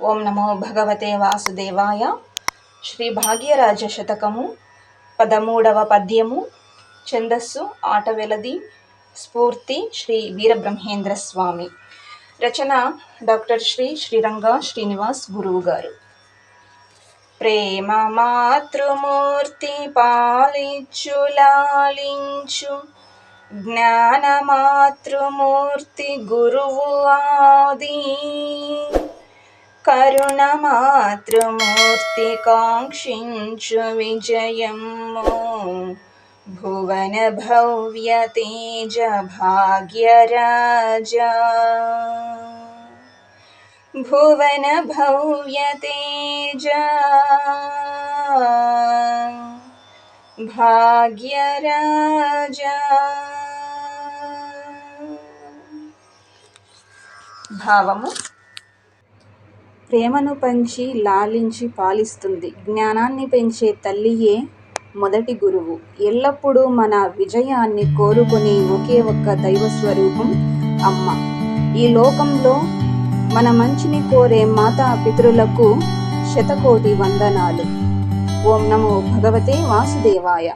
ఓం నమో భగవతే వాసుదేవాయ. శ్రీ భాగ్యరాజ శతకము పదమూడవ పద్యము. ఛందస్సు ఆటవెలది స్ఫూర్తి శ్రీ వీరబ్రహ్మేంద్ర స్వామి. రచన డాక్టర్ శ్రీ శ్రీరంగ శ్రీనివాస్ గురువు గారు. ప్రేమ మాతృమూర్తి పాలించు జ్ఞానమాతృమూర్తి జ్ఞాన గురువు ఆది. కరుణ మాతృమూర్తి కాంక్షించు విజయము భువన భవ్య తేజ భాగ్యరాజా భువన భవ్య తేజ భాగ్యరాజా భావము ప్రేమను పంచి లాలించి పాలిస్తుంది. జ్ఞానాన్ని పెంచే తల్లియే మొదటి గురువు. ఎల్లప్పుడూ మన విజయాన్ని కోరుకునే ఒకే ఒక్క దైవ స్వరూపం అమ్మ. ఈ లోకంలో మన మంచిని కోరే మాతా పితరులకు శతకోటి వందనాలు. ఓం నమో భగవతే వాసుదేవాయ.